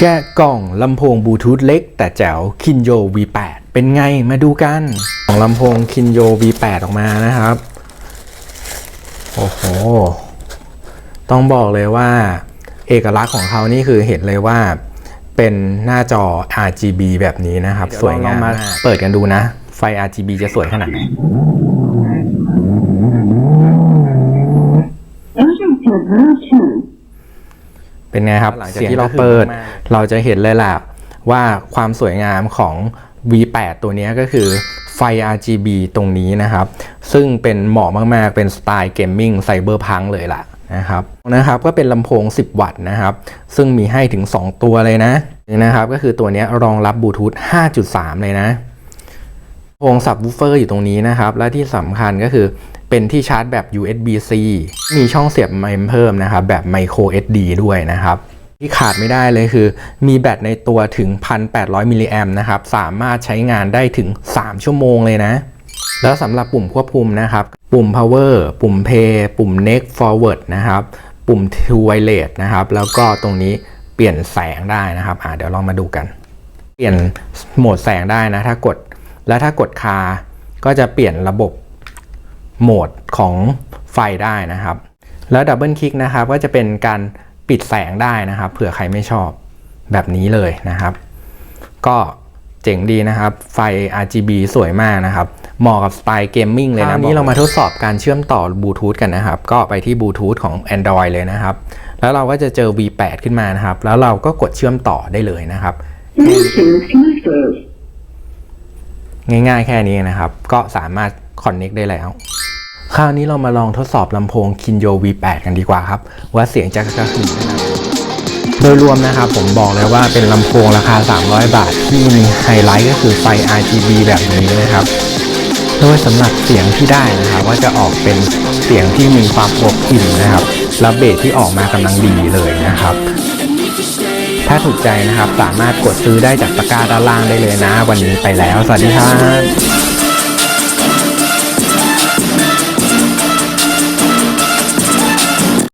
แกะกล่องลำโพงบลูทูธเล็กแต่แจ๋วคินโย V8 เป็นไงมาดูกัน ของลำโพงคินโย V8 ออกมานะครับ โอ้โห ต้องบอกเลยว่า เอกลักษณ์ของเขานี่คือเห็นเลยว่า เป็นหน้าจอ RGB แบบนี้นะครับ สวยงามมากเปิดกันดูนะ ไฟ RGB จะสวยขนาดไหน เป็นไงครับ เสียงที่เราเปิด เราจะเห็นเลยแหละว่าความสวยงามของ V8 ตัวเนี้ยก็คือไฟ RGB ตรงนี้นะครับ ซึ่งเป็นเหมาะมาก ๆ เป็นสไตล์เกมมิ่งไซเบอร์พังเลยล่ะนะครับนะครับ ก็เป็นลำโพง 10 วัตต์นะครับ ซึ่งมีให้ถึง 2 ตัวเลยนะนี่นะครับ ก็คือตัวเนี้ยรองรับบลูทูธ 5.3 เลยนะโครงสับวูฟเฟอร์อยู่ตรงนี้นะครับ และที่สำคัญก็คือ เป็นที่ชาร์จแบบ USB-C มีช่องเสียบไมค์เพิ่มนะครับ แบบ Micro SD ด้วยนะครับที่ขาดไม่ได้เลยคือ มีแบตในตัวถึง 1,800 มิลลิแอมนะครับ สามารถใช้งานได้ถึง 3 ชั่วโมงเลยนะ แล้วสำหรับปุ่มควบคุมนะครับ ปุ่ม power ปุ่ม play ปุ่ม next forward นะครับ ปุ่ม to wireless นะครับ แล้วก็ตรงนี้เปลี่ยนแสงได้นะครับอ่าเดี๋ยวลองมาดูกัน เปลี่ยนโหมดแสงได้นะ ถ้ากด แล้วถ้ากดคาก็จะเปลี่ยนระบบ โหมดของไฟได้นะครับ แล้วดับเบิลคลิกนะครับก็จะเป็นการปิดแสงได้นะครับ เผื่อใครไม่ชอบแบบนี้เลยนะครับ ก็เจ๋งดีนะครับ ไฟ RGB สวยมากนะครับ เหมาะกับสไตล์เกมมิ่งเลยนะนี้เรามาทดสอบการเชื่อมต่อบลูทูธกันนะครับ ก็ไปที่บลูทูธของ Android เลยนะครับ แล้วเราก็จะเจอ V8 ขึ้นมานะครับ แล้วเราก็กดเชื่อมต่อได้เลยนะครับ Bluetooth connected. ง่ายๆแค่นี้นะครับ ก็สามารถ Connect ได้แล้ว คราวนี้เรามาลองทดสอบลำโพง Kinyo V8 กันดีกว่าครับ ว่าเสียงจะกระหึ่มขนาดไหนโดยรวมนะครับผมบอกเลยว่าเป็นลำโพงราคา 300 บาท ที่มีไฮไลท์ก็คือไฟ RGB แบบนี้นะครับโดยสำหรับเสียงที่ได้นะครับว่าจะออกเป็นเสียงที่มีความอบอิ่มนะครับและเบสที่ออกมากำลังดีเลยนะครับ ถ้าถูกใจนะครับสามารถกดซื้อได้จากตะกร้าด้านล่างได้เลยนะ วันนี้ไปแล้ว สวัสดีครับ